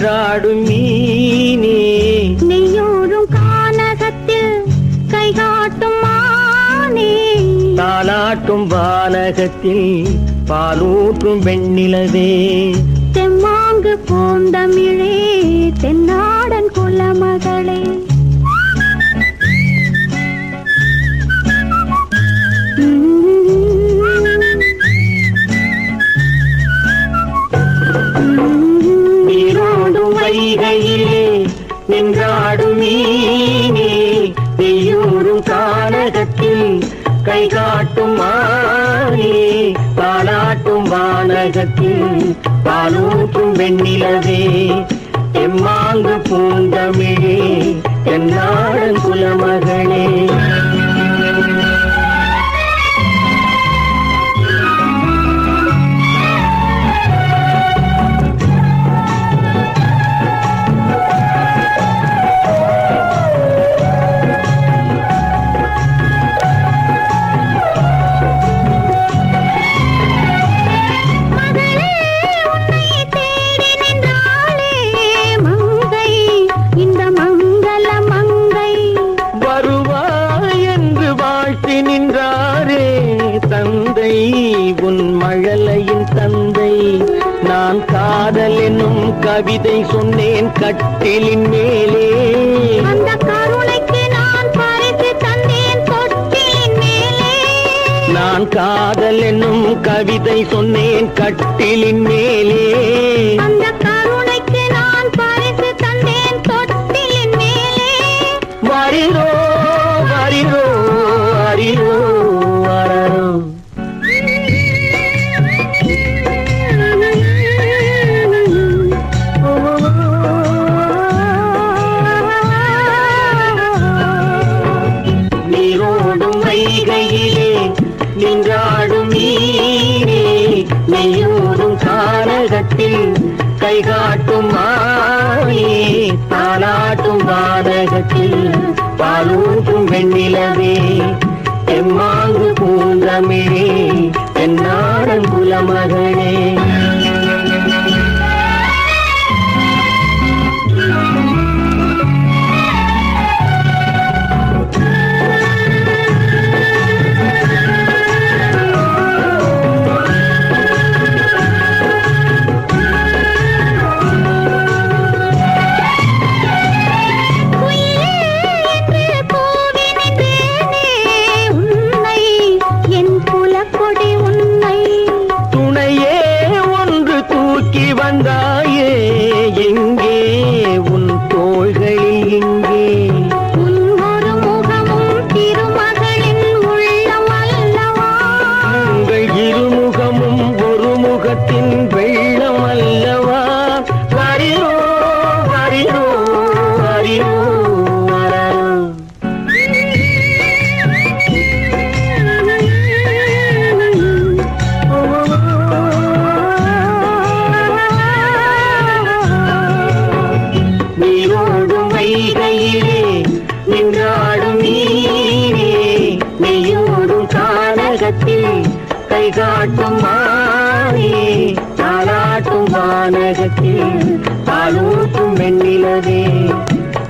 நின்றாடும் மீனே. நெய்யோரும் கானகத்தில் கைகாட்டும் மானே. தாலாட்டும் வானகத்தில் பாலூற்றும் வெண்ணிலவே. தெம்மாங்கு பூந்தமிழே தென்னாடன் கை காட்டும் மானே தாலாட்டும் வானகத்தில் பாலூட்டும் வெண்ணிலவே. எம்மாங்கு பூந்தமிழே என் நாடன் குலமக வாழ்த்தி நின்றாரே தந்தை உன் மழலையின் தந்தை. நான் காதல் என்னும் கவிதை சொன்னேன் கட்டிலின் மேலே. நான் காதல் என்னும் கவிதை சொன்னேன் கட்டிலின் மேலே. கானகத்தில் கைகாட்டும் மாயே தாலாட்டும் வானகத்தில் பாலூட்டும் வெண்ணிலவே. எம்மாங்கு பூந்தமிழே என்னாடன் குலமகளே இங்கே செய்கையிலே நின்றாடும் நீரே நெய்யோடும் கானகத்தில் கை காட்டும் மானே தாளாட்டும் வானகத்தில் பாலூட்டும் வெண்ணிலவே.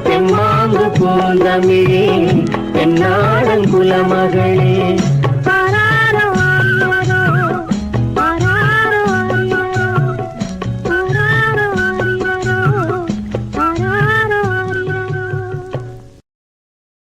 தெம்மாங்கு பூந்தமிழே என் நாடன் குலமகளே